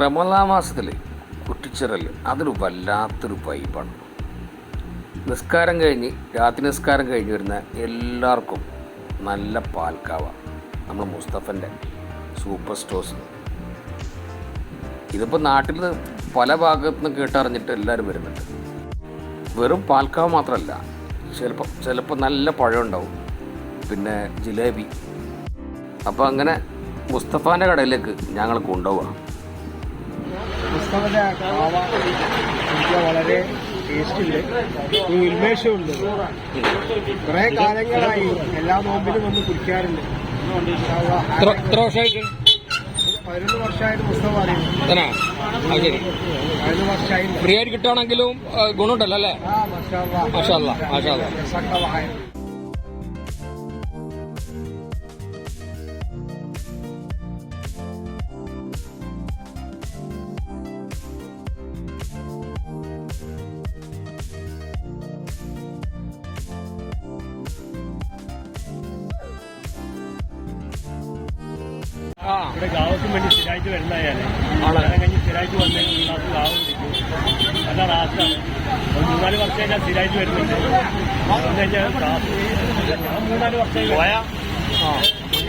റമദാ മാസത്തിൽ കുട്ടിച്ചിറൽ അതൊരു വല്ലാത്തൊരു വൈബാണ് നിസ്കാരം കഴിഞ്ഞ് രാത്രി നിസ്കാരം കഴിഞ്ഞ് വരുന്ന എല്ലാവർക്കും നല്ല പാൽക്കാവ. നമ്മൾ മുസ്തഫന്റെ സൂപ്പർ സ്റ്റോഴ്സ് ഇതിപ്പോൾ നാട്ടിൽ നിന്ന് പല ഭാഗത്തു നിന്ന് കേട്ടറിഞ്ഞിട്ട് എല്ലാവരും വരുന്നുണ്ട്. വെറും പാൽക്കാവ് മാത്രമല്ല ചിലപ്പോൾ ചിലപ്പോൾ നല്ല പഴം ഉണ്ടാവും പിന്നെ ജിലേബി. അപ്പോൾ അങ്ങനെ മുസ്തഫാന്റെ കടയിലേക്ക് ഞങ്ങൾ കൊണ്ടുപോവാം. പുസ്തകത്തിന്റെ കാവ എനിക്ക് വളരെ ടേസ്റ്റുണ്ട് ഒരു ഉന്മേഷമുണ്ട്. കുറെ കാലങ്ങളായി എല്ലാ നോമ്പിലും വന്ന് കുടിക്കാറുണ്ട് എത്ര എത്ര വർഷമായിട്ട്? പതിനൊന്ന് വർഷമായിട്ട് പുസ്തകം അറിയുന്നു പതിനൊന്ന് വർഷമായി ഫ്രീ ആയിട്ട് കിട്ടുകയാണെങ്കിലും ഗുണമുണ്ടല്ലോ അല്ലേ? മാഷാ അല്ലാ. മാഷാ അല്ലാ, മാഷാ ഇവിടെ ഗാവത്തിന് വേണ്ടി സ്ഥിരമായിട്ട് വരുന്നതാണ്. അങ്ങനെ ഞാൻ കഴിഞ്ഞ് സ്ഥിരമായിട്ട് വന്ന് ക്ലാസ് ഗാവ് നല്ല റാസാണ് ഒരു മൂന്നാൽ വർഷം ഞാൻ സ്ഥിരമായിട്ട് വരുന്നുണ്ട്. വന്നു കഴിഞ്ഞാൽ ക്ലാസ് ഞാൻ മൂന്നാൽ വർഷം പോയാ?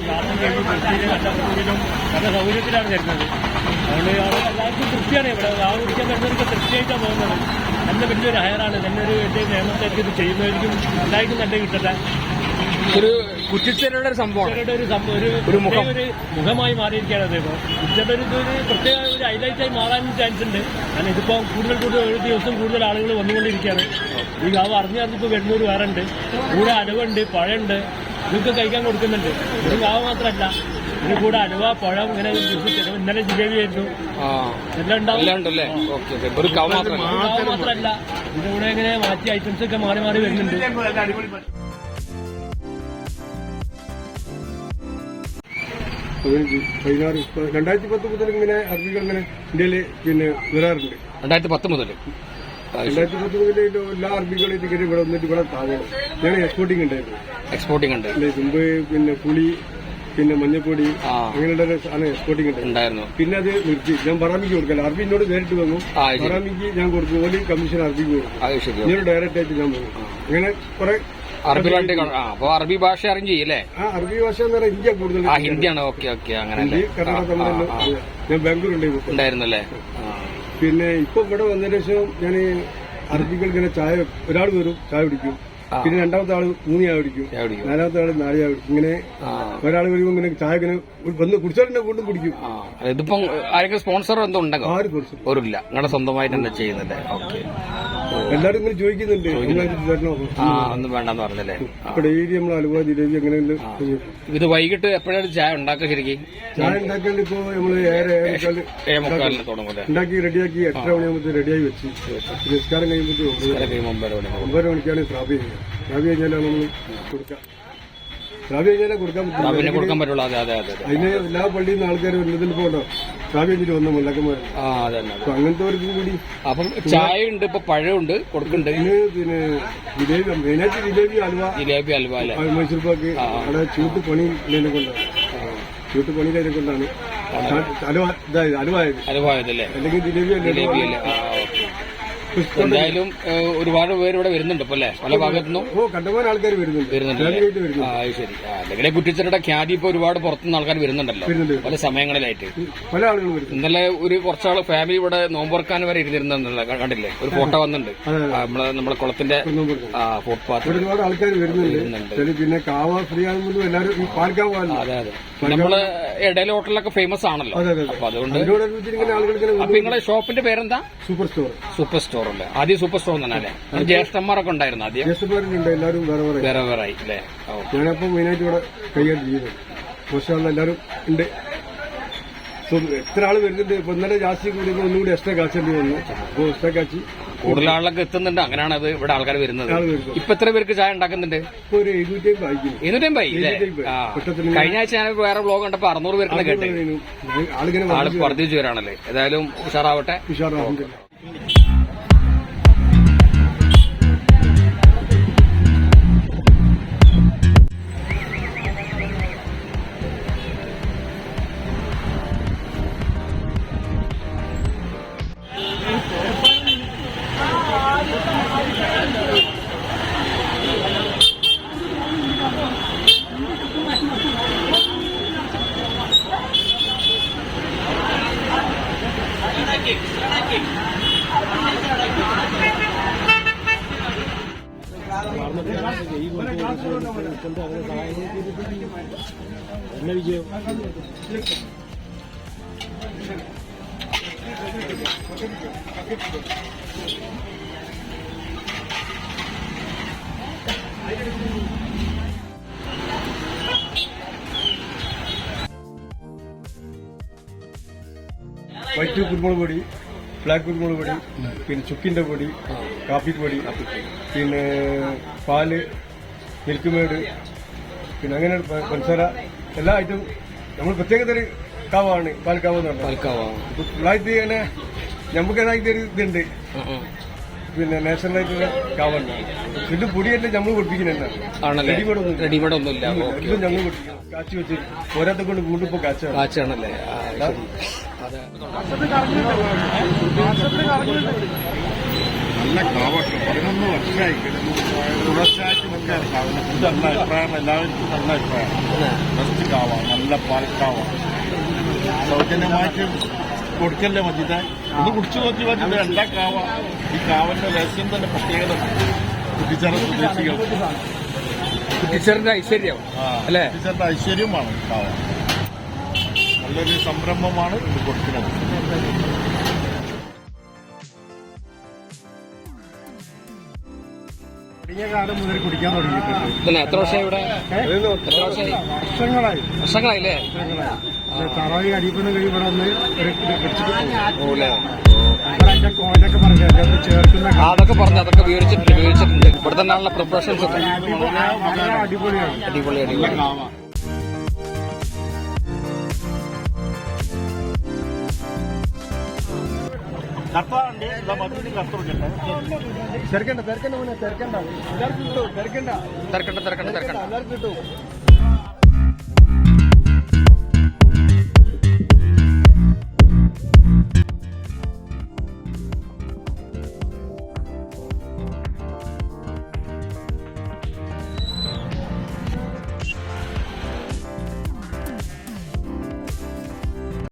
ക്ലാസ് കഴിഞ്ഞ് വൃത്തിയിലും നല്ല വൃത്തിയിലും നല്ല സൗകര്യത്തിലാണ് വരുന്നത്. അതുകൊണ്ട് എല്ലാവർക്കും തൃപ്തിയാണ് ഇവിടെ. ഗാവ് കുടിക്കാൻ വരുന്നവർക്ക് തൃപ്തിയായിട്ടാണ് പോകുന്നത്. നല്ല വലിയൊരു ഹയറാണ്. നല്ലൊരു വലിയ നിയമത്തേക്ക് ഇത് ചെയ്യുന്നവർക്കും എല്ലാവർക്കും നല്ല കിട്ടട്ടെ. ഒരു കുറ്റിച്ചെരുടെ ഒരു സംഭവമാണ്. ഒരു സംഭവം. ഒരു ഒരു മുഖം. ഒരു മുഖമായി മാറിയിരിക്കുകയാണ് അദ്ദേഹം. ഉച്ചയുടെ ഒരു ഇതൊരു പ്രത്യേക ഒരു ഹൈലൈറ്റായി മാറാൻ ചാൻസ് ഉണ്ട്. കാരണം ഇതിപ്പോൾ കൂടുതൽ കൂടുതൽ ഒരു ദിവസം കൂടുതൽ ആളുകൾ വന്നുകൊണ്ടിരിക്കുകയാണ്. ഈ ഗാവ് അറിഞ്ഞറിഞ്ഞിപ്പോൾ വെണ്ണൂർ വേറെ ഉണ്ട് കൂടെ അലുവുണ്ട് പഴമുണ്ട് ഇതൊക്കെ കഴിക്കാൻ കൊടുക്കുന്നുണ്ട്. ഒരു ഗാവ് മാത്രമല്ല ഇതിന് കൂടെ അലുവ പഴം ഇങ്ങനെ ഒരു ദിവസം. ഇന്നലെ ജിലേബി ആയിരുന്നു. ആ. എല്ലാം ഉണ്ടാവും. എല്ലാം ഉണ്ടല്ലേ? Okay okay. ഒരു കവ മാത്രമല്ല ഒരു ഗാവ് മാത്രമല്ല. ഇതിന്റെ കൂടെ ഇങ്ങനെ മാറ്റി ഐറ്റംസ് ഒക്കെ മാറി മാറി വരുന്നുണ്ട്. പതിനഞ്ച് പതിനാറ് രണ്ടായിരത്തി പത്ത് മുതൽ ഇങ്ങനെ അറബികൾ ഇങ്ങനെ ഇന്ത്യയിൽ പിന്നെ വരാറുണ്ട്. രണ്ടായിരത്തി പത്ത് മുതൽ രണ്ടായിരത്തി പത്ത് മുതൽ എല്ലാ അറബികളും ഇങ്ങനെ ഇവിടെ വന്നിട്ട് ഇവിടെ താങ്ങണം ഞാൻ എക്സ്പോർട്ടിംഗ് ഉണ്ടായിരുന്നു എക്സ്പോർട്ടിംഗ് ഉണ്ട്. മുമ്പ് പിന്നെ പുളി പിന്നെ മഞ്ഞപ്പൊടി അങ്ങനെയുള്ള സാധനം എക്സ്പോർട്ടിംഗ് ഉണ്ടായിരുന്നു. പിന്നെ അത് നിർത്തി. ഞാൻ ബറാമിക്ക് കൊടുക്കല. അറബി എന്നോട് നേരിട്ട് വന്നു. ബറാമിക്ക് ഞാൻ കൊടുക്കും ഓലി കമ്മീഷൻ അറബിക്ക് കൊടുക്കും ഇങ്ങനെ ഡയറക്റ്റ് ആയിട്ട് ഞാൻ പോകും അങ്ങനെ കുറെ അറബിലായിട്ട് ആ അപ്പൊ അറബി ഭാഷ അറിയും ചെയ്യല്ലേ? അറബി ഭാഷ എന്ന് പറഞ്ഞാൽ ഇന്ത്യ കൂടുതൽ ആ ഹിന്ദിയാണ്. ഓക്കെ ഓക്കെ അങ്ങനെ ഞാൻ ബാംഗ്ലൂർ ഉണ്ടായിരുന്നു ഉണ്ടായിരുന്നല്ലേ? പിന്നെ ഇപ്പൊ ഇവിടെ വന്നതിന് ശേഷം ഞാൻ അറബികൾ ഇങ്ങനെ ചായ ഒരാൾ വരും ചായ കുടിക്കും. പിന്നെ രണ്ടാമത്തെ ആൾ മൂന്ന് ചായ കുടിക്കും. നാലാമത്തെ ആൾ നാല് ചായ കുടിക്കും. ഇങ്ങനെ ഒരാൾ വരുമ്പോൾ ഇങ്ങനെ ചായ ഇങ്ങനെ വന്ന് കുടിച്ചാൽ തന്നെ വീണ്ടും കുടിക്കും. ഇതിപ്പോ ആരെങ്കിലും സ്പോൺസർ എന്തോ ഉണ്ടാകും ആരും ഒരു ഇല്ല. നിങ്ങളുടെ സ്വന്തമായിട്ട് എന്താ ചെയ്യുന്നുണ്ട് ഓക്കെ. എല്ലാരും ഇങ്ങനെ ചോദിക്കുന്നുണ്ട്. ഒന്നും വേണ്ടെന്ന് പറഞ്ഞല്ലേ? ഇപ്പൊ ഡെയിലി നമ്മൾ അലുവ ജിലേബി അങ്ങനെയുള്ള ഇത് വൈകിട്ട് എപ്പോഴാണ് ചായ ഉണ്ടാക്കുക ശരിക്കും? ചായ ഉണ്ടാക്കാൻ ഇപ്പോ നമ്മൾ ഏഴ് ഉണ്ടാക്കി റെഡിയാക്കി എട്ടര മണിയാകുമ്പോൾ റെഡിയായി വെച്ച്. നിസ്കാരം കഴിയുമ്പോൾ ഒമ്പത് മണിക്കാണ് ട്രാഫി ചെയ്യുക ട്രാഫി കഴിഞ്ഞാലാണ് നമ്മൾ കൊടുക്കുക. കഴിഞ്ഞാലേ കൊടുക്കാൻ പറ്റുള്ളൂ. അതെ അതെ അതെ അതെ. അതിന് എല്ലാ പള്ളിയിൽ നിന്ന് ആൾക്കാർ വരുന്നതിൽ പോകണ്ടോ കഴിഞ്ഞിട്ട് വന്ന മുല്ലക്കന്മാർ ആ അതെ അതെ അപ്പൊ അങ്ങനത്തെ കൂടി അപ്പം ചായ ഉണ്ട് ഇപ്പൊ പഴമുണ്ട് കൊടുക്കുന്നുണ്ട്. ഇതിന് പിന്നെ ജിലേബി മെയിനായിട്ട് ജിലേബി അലുവ ജിലേബി അൽവ അല്ലേ? മൈസൂർ പാക്ക്. അവിടെ ചൂട്ട് പണി ഇതിനെ കൊണ്ടാണ്. ചൂട്ട് പണി ഇതിനെ കൊണ്ടാണ്. അലുവ ഇതായത് അലുവായത്. അലുവായതല്ലേ അല്ലെങ്കിൽ ജിലേബി ജിലേബി അല്ലേ? ആ ഓക്കെ എന്തായാലും ഒരുപാട് പേര് ഇവിടെ വരുന്നുണ്ട് ഇപ്പൊ അല്ലേ? പല ഭാഗത്തുനിന്നും? ഓ കണ്ടമാനം ആൾക്കാർ വരുന്നുണ്ട്. വരുന്നുണ്ട് ആ ശരി. അല്ലെങ്കിൽ കുറ്റിച്ചരുടെ ഖ്യാതി ഇപ്പൊ ഒരുപാട് പുറത്തുനിന്ന് ആൾക്കാർ വരുന്നുണ്ടല്ലോ. വരുന്നുണ്ട്. പല സമയങ്ങളിലായിട്ട്. പല ആളുകളും ഇന്നലെ ഒരു കുറച്ചാൾ ഫാമിലി ഇവിടെ നോമ്പുറക്കാൻ വരെ ഇരുന്നിരുന്നല്ല കണ്ടില്ലേ? ഒരു ഫോട്ടോ വന്നിട്ടുണ്ട്. നമ്മളെ നമ്മുടെ കുളത്തിന്റെ. ഫുട്പാത്ത് ഒരുപാട് ആൾക്കാർ വരുന്നുണ്ട്. പിന്നെ കാവ ഫ്രീ ആകുമ്പോൾ എല്ലാവരും പാൽക്കാവ് അതെ അതെ. നമ്മൾ ഇടയിലെ ഹോട്ടലൊക്കെ ഫേമസ് ആണല്ലോ. അപ്പൊ അതുകൊണ്ട് അപ്പൊ നിങ്ങളെ ഷോപ്പിന്റെ പേരെന്താ? സൂപ്പർ സ്റ്റോർ സൂപ്പർ സ്റ്റോർ അല്ലേ? ആദ്യം സൂപ്പർ സ്റ്റോർ തന്നെ അല്ലേ? ജ്യേഷ്ഠന്മാരൊക്കെ ഉണ്ടായിരുന്നു ആദ്യം? ജ്യേഷ്ഠന്മാരുണ്ട് എല്ലാവരും വേറെ വേറെ. ആയി അല്ലേ? ഞാനപ്പോ മെയിനായിട്ട് ഇവിടെ കൈകാര്യം ചെയ്യുന്നത് എല്ലാവരും ഉണ്ട്. എത്ര ആൾ വരുന്നുണ്ട്? ഇപ്പൊ ഇന്നലെ ജാസ്തി കൂടിയപ്പോ ഒന്നുകൂടി എക്സ്ട്രാ കാച്ചേണ്ടി വന്നു അപ്പോൾ എക്സ്ട്രാ കാച്ചി കൂടുതൽ ആളൊക്കെ എത്തുന്നുണ്ട്. അങ്ങനെയാണ് അത് ഇവിടെ ആൾക്കാർ വരുന്നത്. ആൾ ഇപ്പൊ എത്ര പേർക്ക് ചായ ഉണ്ടാക്കുന്നുണ്ട്? ഇപ്പൊ ഒരു എഴുന്നൂറ്റി അമ്പത് അയക്കുന്നു ഇരുന്നൂറ്റമ്പത് അല്ലേ ഇരുന്നൂറ്റമ്പത്. ആ. പെട്ടെന്ന് കഴിഞ്ഞ ആഴ്ച ഞാൻ വേറെ ബ്ലോഗ് കണ്ടപ്പോ അറുന്നൂറ് പേർക്ക് കേട്ടെ. ആളിങ്ങനെ ആൾ വർദ്ധിച്ചു വരാണല്ലേ? ഏതായാലും ഉഷാറാവട്ടെ. ഉഷാറാകുന്നില്ല എന്നെ വിജയം Thank you. വൈറ്റ് കുരുമുളക് പൊടി ബ്ലാക്ക് കുരുമുളക് പൊടി പിന്നെ ചുക്കിന്റെ പൊടി കാപ്പിപ്പൊടി പിന്നെ പാൽ മിൽക്ക് മേഡ് പിന്നെ അങ്ങനെ പഞ്ചസാര എല്ലാ ഐറ്റം നമ്മൾ പ്രത്യേകതര കാവാണ് പാൽക്കാവ് എന്ന് പറഞ്ഞാൽ. പാൽക്കാവാ തന്നെ ഞമ്മക്ക് നമുക്കേതായിട്ട് ഒരു ഇതുണ്ട്. പിന്നെ നാഷണലായിട്ടുള്ള കാവുണ്ട് ഇത് പൊടിയല്ലേ നമ്മൾ പൊടിപ്പിക്കുന്നുണ്ട് റെഡിമേഡ് ഒന്നുമില്ല ഞങ്ങൾ പൊടിക്കും കാച്ചി വെച്ച് പോരാത്ത കൊണ്ട് വീണ്ടും ഇപ്പൊ കാച്ചാണ്. കാച്ചാണല്ലേ? നല്ല കാവട്ടെ പതിനൊന്ന് വർഷമായി തുടർച്ചയായിട്ട് നിൽക്കാൻ നല്ല അഭിപ്രായം എല്ലാവർക്കും നല്ല അഭിപ്രായമാണ് ബെസ്റ്റ് കാവ നല്ല പാൽക്കാവ സൗജന്യമായിട്ട് കൊടുക്കല്ലേ മജിത ഒന്ന് കുടിച്ചു നോക്കി എന്താ കാവ ഈ കാവന്റെ രഹസ്യം തന്നെ പ്രത്യേകത കുട്ടിച്ചറ സ്വദേശികൾ ടീച്ചറിന്റെ ഐശ്വര്യം. അല്ലേ? കുട്ടിച്ചറിന്റെ ഐശ്വര്യമാണ് കാവ നല്ലൊരു സംരംഭമാണ് ഇത് കൊടുക്കുന്നത്. കാലം മുതൽ കുടിക്കാൻ തുടങ്ങിയിട്ടുണ്ട്. എത്ര ഇവിടെ? വർഷങ്ങളായി. വർഷങ്ങളായില്ലേ? തറവായി കോയിലൊക്കെ പറഞ്ഞു ചേർക്കുന്ന അതൊക്കെ പറഞ്ഞു അതൊക്കെ വിവരിച്ചിട്ടുണ്ട് വിവരിച്ചിട്ടുണ്ട്. ഇവിടെ തന്നെയാണല്ലോ പ്രിപ്പറേഷൻസ് ഒക്കെ. അടിപൊളി അടിപൊളിയാണ്. ഇതാ മധുവിന് കർത്തറുണ്ട് തിരക്കണ്ട തിരക്കണ്ട മോനെ തിരക്കണ്ട. എല്ലാവർക്കും